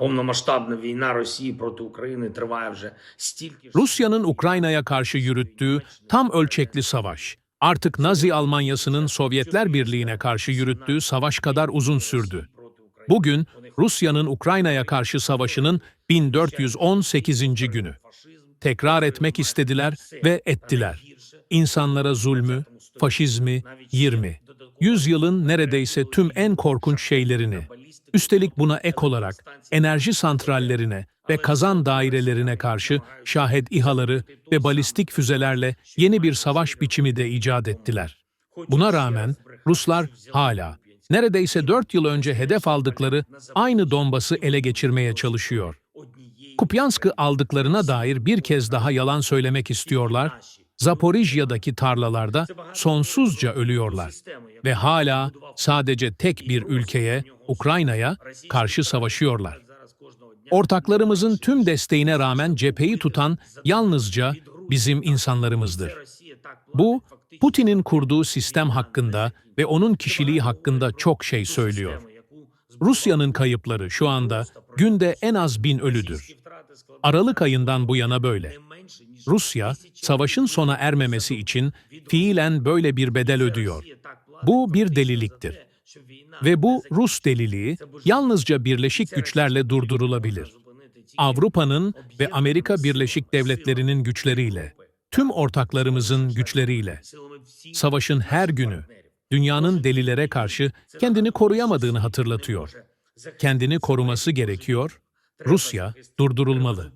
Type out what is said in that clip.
повномасштабна війна Росії проти України триває вже стільки ж Rusya'nın Ukrayna'ya karşı yürüttüğü tam ölçekli savaş, artık Nazi Almanyası'nın Sovyetler Birliği'ne karşı yürüttüğü savaş kadar uzun sürdü. Bugün Rusya'nın Ukrayna'ya karşı savaşının 1418. günü. Tekrar etmek istediler ve ettiler. İnsanlara zulmü, faşizmi, 20. Yüzyılın neredeyse tüm en korkunç şeylerini, üstelik buna ek olarak enerji santrallerine ve kazan dairelerine karşı şahed İHA'ları ve balistik füzelerle yeni bir savaş biçimi de icat ettiler. Buna rağmen Ruslar hala neredeyse 4 yıl önce hedef aldıkları aynı Donbas'ı ele geçirmeye çalışıyor. Kupyansk'ı aldıklarına dair bir kez daha yalan söylemek istiyorlar. Zaporijya'daki tarlalarda sonsuzca ölüyorlar ve hala sadece tek bir ülkeye, Ukrayna'ya karşı savaşıyorlar. Ortaklarımızın tüm desteğine rağmen cepheyi tutan yalnızca bizim insanlarımızdır. Bu, Putin'in kurduğu sistem hakkında ve onun kişiliği hakkında çok şey söylüyor. Rusya'nın kayıpları şu anda günde en az bin ölüdür. Aralık ayından bu yana böyle. Rusya, savaşın sona ermemesi için fiilen böyle bir bedel ödüyor. Bu bir deliliktir. Ve bu Rus deliliği yalnızca birleşik güçlerle durdurulabilir. Avrupa'nın ve Amerika Birleşik Devletleri'nin güçleriyle, tüm ortaklarımızın güçleriyle, savaşın her günü dünyanın delilere karşı kendini koruyamadığını hatırlatıyor. Kendini koruması gerekiyor, Rusya durdurulmalı.